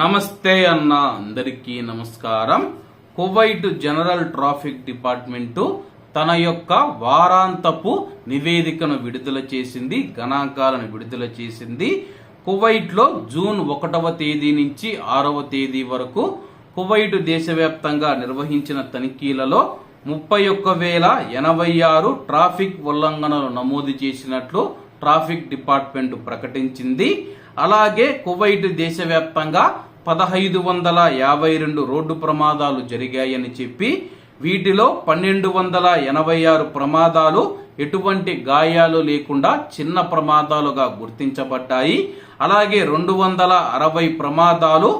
నమస్తే అన్న అందరికీ నమస్కారం. కువైట్ జనరల్ ట్రాఫిక్ డిపార్ట్మెంటు తన యొక్క వారాంతపు నివేదికను విడుదల చేసింది గణాంకాలను విడుదల చేసింది. కువైట్లో జూన్ ఒకటవ తేదీ నుంచి ఆరవ తేదీ వరకు కువైట్ దేశవ్యాప్తంగా నిర్వహించిన తనిఖీలలో ముప్పై ఒక్క వేల ఎనభై ఆరు ట్రాఫిక్ ఉల్లంఘనలు నమోదు చేసినట్లు ట్రాఫిక్ డిపార్ట్మెంట్ ప్రకటించింది. అలాగే కువైట్ దేశవ్యాప్తంగా పదహైదు వందల యాభై రెండు రోడ్డు ప్రమాదాలు జరిగాయని చెప్పి వీటిలో పన్నెండు వందల ఎనభై ఆరు ప్రమాదాలు ఎటువంటి గాయాలు లేకుండా చిన్న ప్రమాదాలుగా గుర్తించబడ్డాయి. అలాగే రెండు వందల అరవై ప్రమాదాలు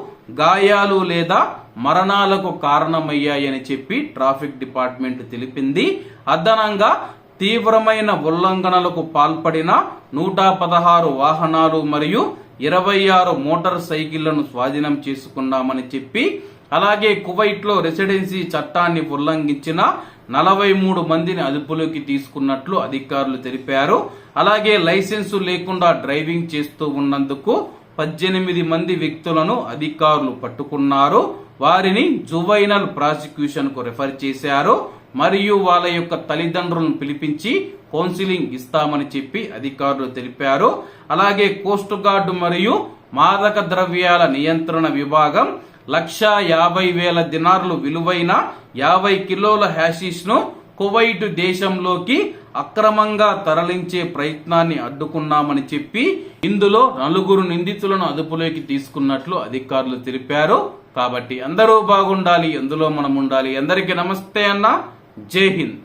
గాయాలు లేదా మరణాలకు కారణమయ్యాయని చెప్పి ట్రాఫిక్ డిపార్ట్మెంట్ తెలిపింది. అదనంగా తీవ్రమైన ఉల్లంఘనలకు పాల్పడిన నూట పదహారు వాహనాలు మరియు ఇరవై ఆరు మోటార్ సైకిళ్ళను స్వాధీనం చేసుకున్నామని చెప్పి అలాగే కువైట్లో రెసిడెన్సీ చట్టాన్ని ఉల్లంఘించిన నలభై మూడు మందిని అదుపులోకి తీసుకున్నట్లు అధికారులు తెలిపారు. అలాగే లైసెన్సు లేకుండా డ్రైవింగ్ చేస్తూ ఉన్నందుకు పద్దెనిమిది మంది వ్యక్తులను అధికారులు పట్టుకున్నారు. వారిని జువైనల్ ప్రాసిక్యూషన్కు రెఫర్ చేశారు. మరియు వాళ్ళ యొక్క తల్లిదండ్రులను పిలిపించి కౌన్సిలింగ్ ఇస్తామని చెప్పి అధికారులు తెలిపారు. అలాగే కోస్ట్ గార్డు మరియు మాదక ద్రవ్యాల నియంత్రణ విభాగం లక్షా యాభై వేల దినార్లు విలువైన యాభై కిలోల హ్యాషిష్ను కువైట్ దేశంలోకి అక్రమంగా తరలించే ప్రయత్నాన్ని అడ్డుకున్నామని చెప్పి ఇందులో నలుగురు నిందితులను అదుపులోకి తీసుకున్నట్లు అధికారులు తెలిపారు. కాబట్టి అందరూ బాగుండాలి ఎందులో మనం ఉండాలి. అందరికీ నమస్తే అన్న. जय हिंद।